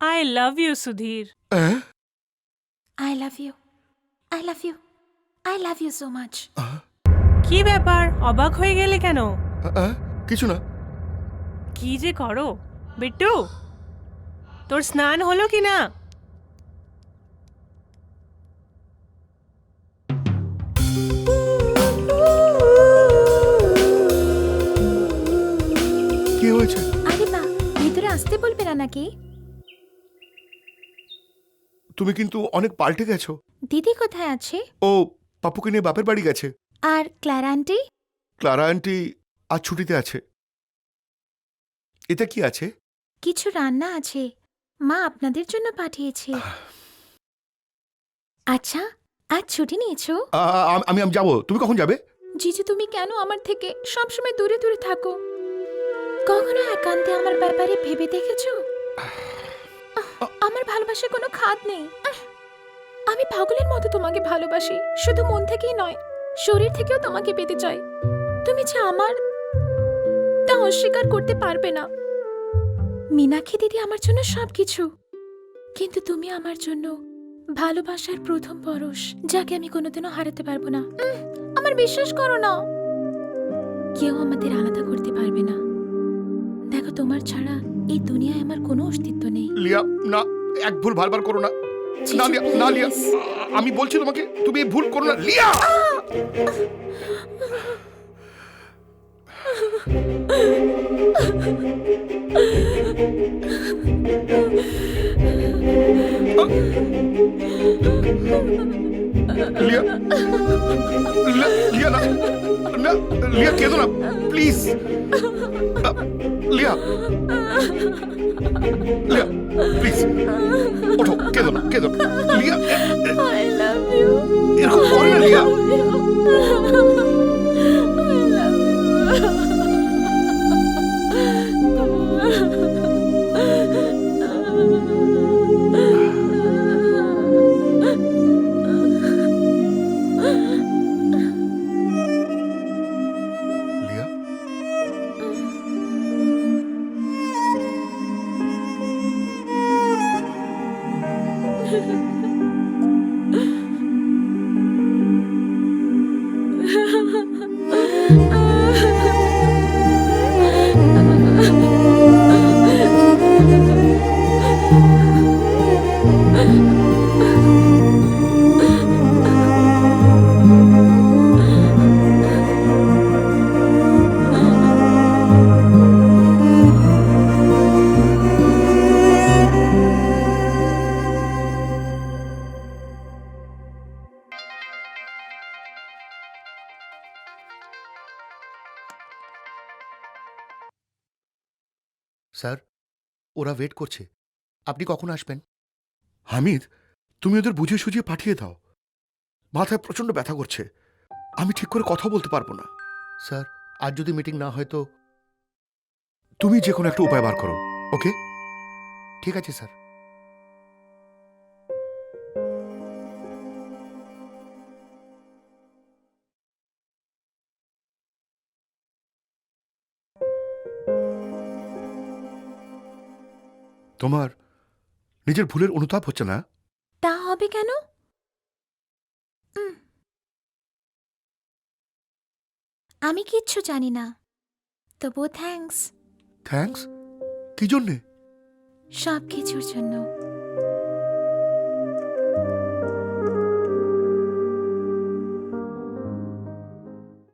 I love you Sudhir হ্যাঁ I love you I love you I love you so much কি ব্যাপার? অবাক হয়ে গেলে কেন? কিছু না। কি যে করো? বিট্টু তোর স্নান হলো কি না? কি হয়েছে? আরে বা ভিতরে আসতে বলবে না নাকি? তুমি কিন্তু অনেক পাল্টে গেছো। দিদি কোথায় আছে? ও পাপুকে নিয়ে বাপের বাড়ি গেছে। আর ক্লারা আন্টি? ক্লারা আন্টি আজ ছুটিতে আছে। এটা কি আছে? কিছু রান্না আছে। মা আপনাদের জন্য পাঠিয়েছে। আচ্ছা আজ ছুটি নিয়েছো? আ, আ- আমি আমি যাব। তুমি কখন যাবে? জিজু তুমি কেন আমার থেকে সবসময় দূরে দূরে থাকো? কখনো একান্তে আমার ব্যাপারে ভেবে দেখেছ? ভালোবাসার কোনো খাদ নেই। আমি পাগলের মতো তোমাকে ভালোবাসি। শুধু মন থেকেই নয়, শরীর থেকেও তোমাকে পেতে চাই। তুমি যে আমার, তা অস্বীকার করতে পারবে না। মীনাক্ষী দিদি আমার জন্য সবকিছু। কিন্তু তুমি আমার জন্য ভালোবাসার প্রথম পরশ, যাকে আমি কোনোদিনও হারাতে পারব না। আমার বিশ্বাস করো না। কেউ আমাদের আলাদা করতে পারবে না। দেখো, তোমার ছাড়া এই দুনিয়ায় আমার কোনো অস্তিত্ব নেই। না। এক ভুল বারবার করো না। না লিয়া না লিয়া আমি বলছি তোমাকে তুমি ভুল করো না লিয়া! লিয়া লি- লিয়া না না লিয়া কেঁদো না please Lia Lia please I sir ওরা ওয়েট করছে। আপনি কখন আসবেন? হামিদ তুমি ওদের বুঝিয়ে সুঝিয়ে পাঠিয়ে দাও। মাথায় প্রচণ্ড ব্যথা করছে। আমি ঠিক করে কথা বলতে পারব না। স্যার আজ যদি মিটিং না হয় তো? তুমি যে কোনো একটা উপায় বার করো ওকে? ঠিক আছে স্যার। তোমার নিজের ভুলের অনুতাপ হচ্ছে না? তা হবে কেন। আমি কিচ্ছু জানি না। তবুও থ্যাঙ্কস থ্যাঙ্কস কি জন্যে? সব কিছুর জন্য।